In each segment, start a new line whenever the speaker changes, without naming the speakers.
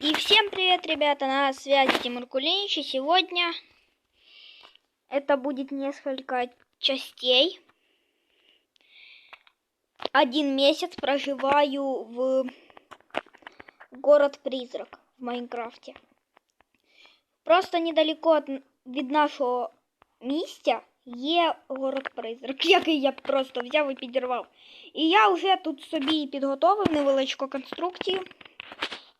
И всем привет, ребята, на связи Тимур Кулинич, и сегодня это будет несколько частей. Один месяц проживаю в город-призрак в Майнкрафте. Просто недалеко от, від нашого місця є город-призрак, який я просто взяв і підірвав. І я вже тут собі підготовив невеличку конструкцію.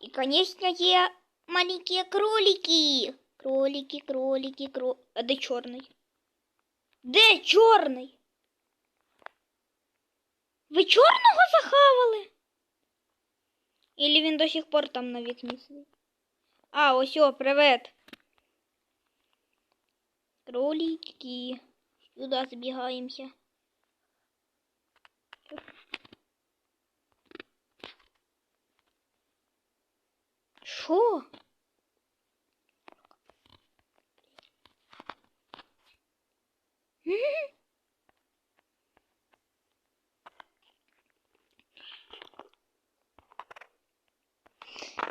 И, конечно, є маленькие кролики. Кролики, кролики, кролики. А де чорний? Де чорний? Ви чорного захавали? Или він до сих пор там на вікні сидить? А, ось о, привет. Кролики. Сюда збігаємося. Що?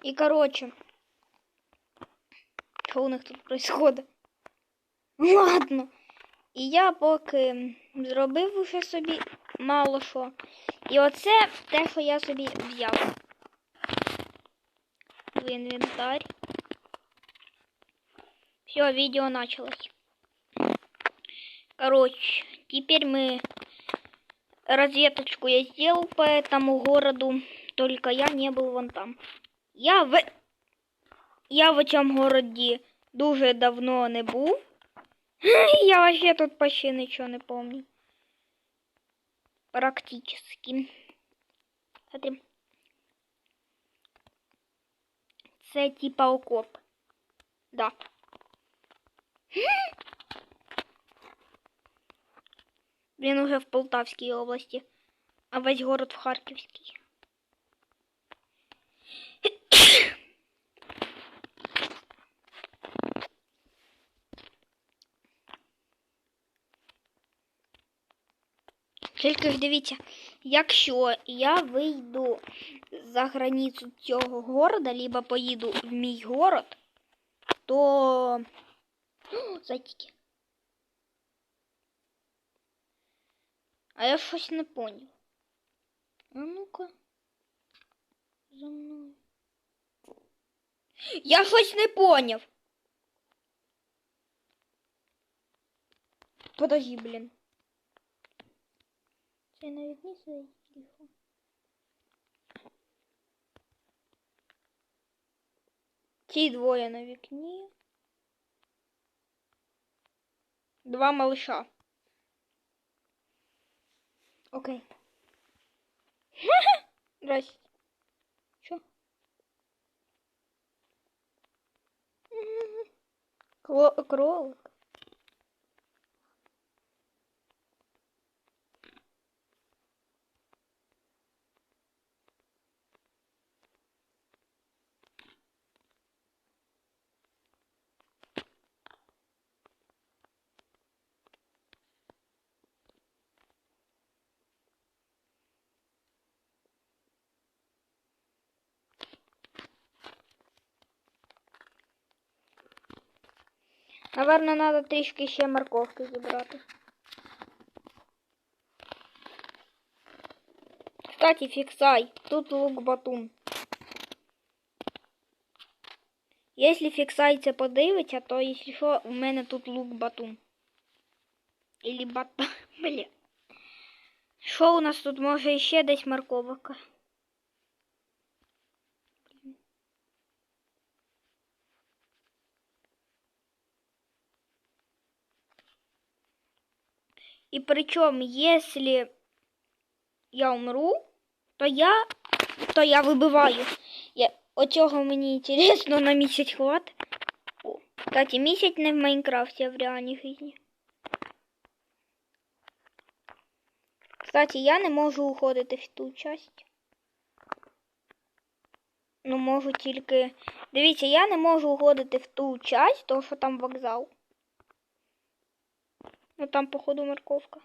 І короче, що у них тут происходит? Ладно. І я поки зробив уже собі мало що. І оце те, що я собі взяв в инвентарь. Все, видео началось. Короче, теперь мы разведочку я сделал по этому городу, только я не был вон там. Я в я в этом городе дуже давно не був. Я вообще тут почти ничего не помню. Практически. Смотрим. Це типа окоп. Да. Він уже в Полтавській області, а весь город в Харківській. Тільки ж дивіться, якщо я вийду за границю цього города, либо поїду в мій город, то О. А я щось не поняв. А ну-ка. За мною. Я щось не поняв. Подожди, блін. Це навіть не свій телефон. Ті двоє на вікні. Два малыша. Окей. Здрасте. Кло кролик. Наверно, треба трішки ще морковки зібрати. Кстати, фіксай. Тут лук батун. Якщо фіксай це подивиться, то якщо що, у мене тут лук батун. Или бата. Бля. Що у нас тут може ще десь морковка? И причем, если я умру, то я, то я вибиваю. Я, оцього мені інтересно на місяць хват. Кстати, місяць не в Майнкрафті, а в реальній житті. Кстати, я не можу уходити в ту часть. Ну, можу тільки... Дивіться, я не можу уходити в ту часть, тому що там вокзал. Ну там, походу, морковка.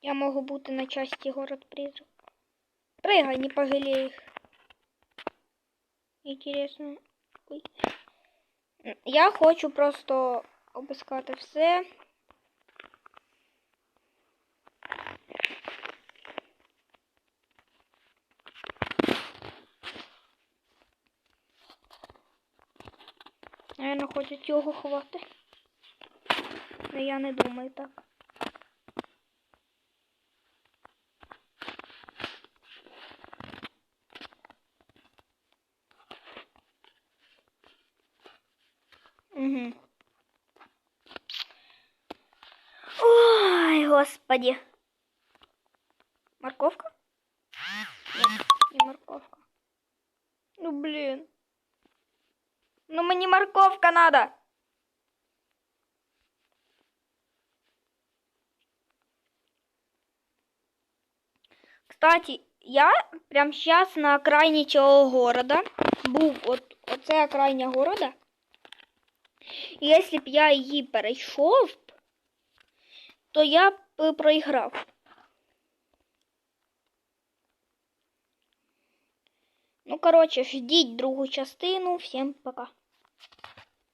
Я можу бути на части город призрак. Прыгай, не пожалеешь. Интересно. Ой. Я хочу просто обыскати все. Наверно, хочуть його ховати. Але я не думаю так. Угу. Ой, господи. Морковка? Нет, не морковка. Ну, блин. Ну, мне морковка надо. Кстати, я прямо сейчас на окраине цього города. Був от, оце окраїня города. Якщо б я її перейшов, то я б проіграв. Ну, коротше, ждіть другу частину. Всім пока.